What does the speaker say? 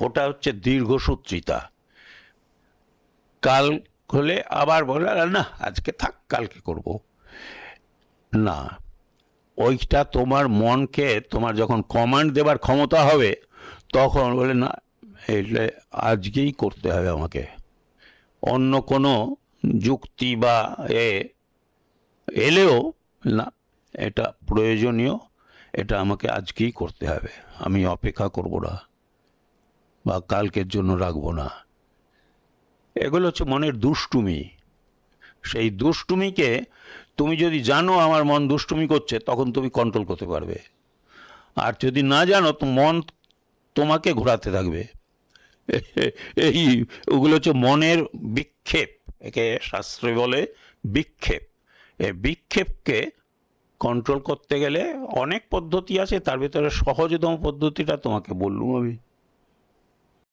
ওটা হচ্ছে দীর্ঘসূত্রিতা। কাল হলে আবার বলে না, আজকে থাক, কালকে করব। না, ওইটা তোমার মনকে, তোমার যখন কমান্ড দেবার ক্ষমতা হবে, তখন বলে, না এটা আজকেই করতে হবে আমাকে। অন্য কোনো যুক্তি বা এ এলেও, না, এটা প্রয়োজনীয়, এটা আমাকে আজকেই করতে হবে, আমি অপেক্ষা করব না। বা কালকের জন্য রাখব না। এগুলো হচ্ছে মনের দুষ্টুমি। সেই দুষ্টুমিকে তুমি যদি জানো আমার মন দুষ্টুমি করছে, তখন তুমি কন্ট্রোল করতে পারবে। আর যদি না জানো, তো মন তোমাকে ঘোরাতে থাকবে। এই ওগুলো হচ্ছে মনের বিক্ষেপ, একে শাস্ত্রে বলে বিক্ষেপ। এই বিক্ষেপকে কন্ট্রোল করতে গেলে অনেক পদ্ধতি আছে, তার ভিতরে সহজতম পদ্ধতিটা তোমাকে বললুম আমি।